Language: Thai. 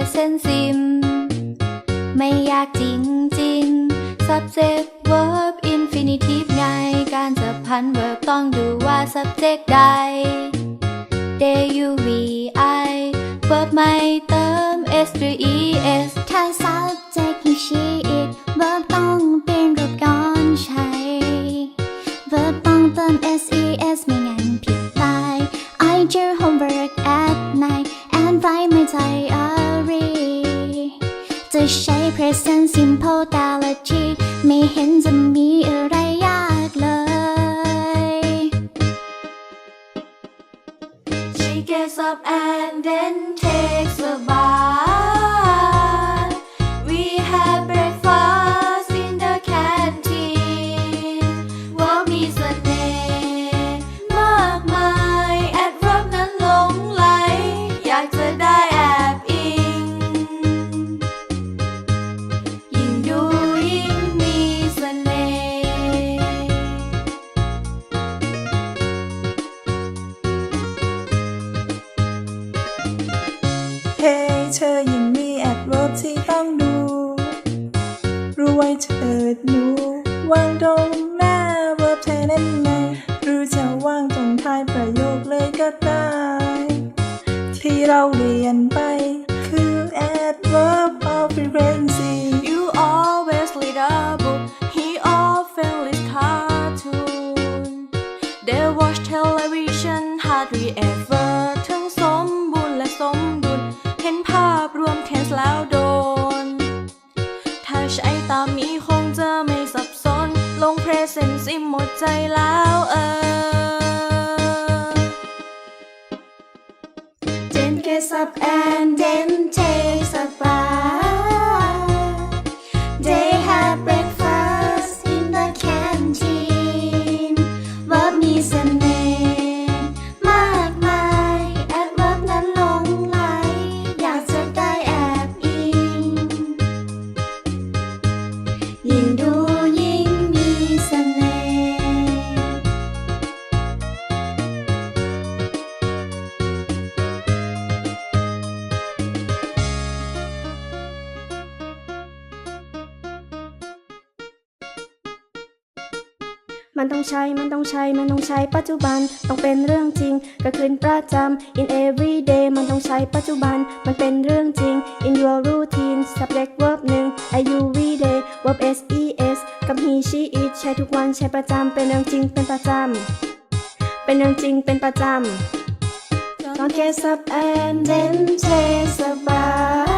present sim ไม่ยากจริงจริง subject verb infinitive ไงการจะพัน verb ต้องดูว่า subject ใด day u v i verb ไม่เติม s หรือ es ถ้า sen simple แต่ละทีไม่เห็นจะมีอะไรยากเลย She gets up and then takes a bath. เฮ้เธอยังมีแอดเวิร์บที่ต้องดูรู้ไว้เถิดหนูวางตรงหน้าเวิร์บแทนนั่นไงหรือจะวางตรงท้ายประโยคเลยก็ได้ ที่เราเรียนไป คือ adverb of frequency You always read a book. He often reads cartoon. They watch television hardly ever ทั้งสมบูรณ์และสมดุ present sim หมดใจแล้วเออ Then gets up and then takes มันต้องใช้ มันต้องใช้ มันต้องใช้ปัจจุบัน ต้องเป็นเรื่องจริงกิดขึ้นประจำ in every day มันต้องใช้ปัจจุบัน มันเป็นเรื่องจริง in your routine subject verb หนึ่ง I you we day verb s e s กับ he she it ใช้ทุกวันใช้ประจำ เป็นเรื่องจริง เป็นประจำ เป็นเรื่องจริง เป็นประจำ Don't get up and then takes a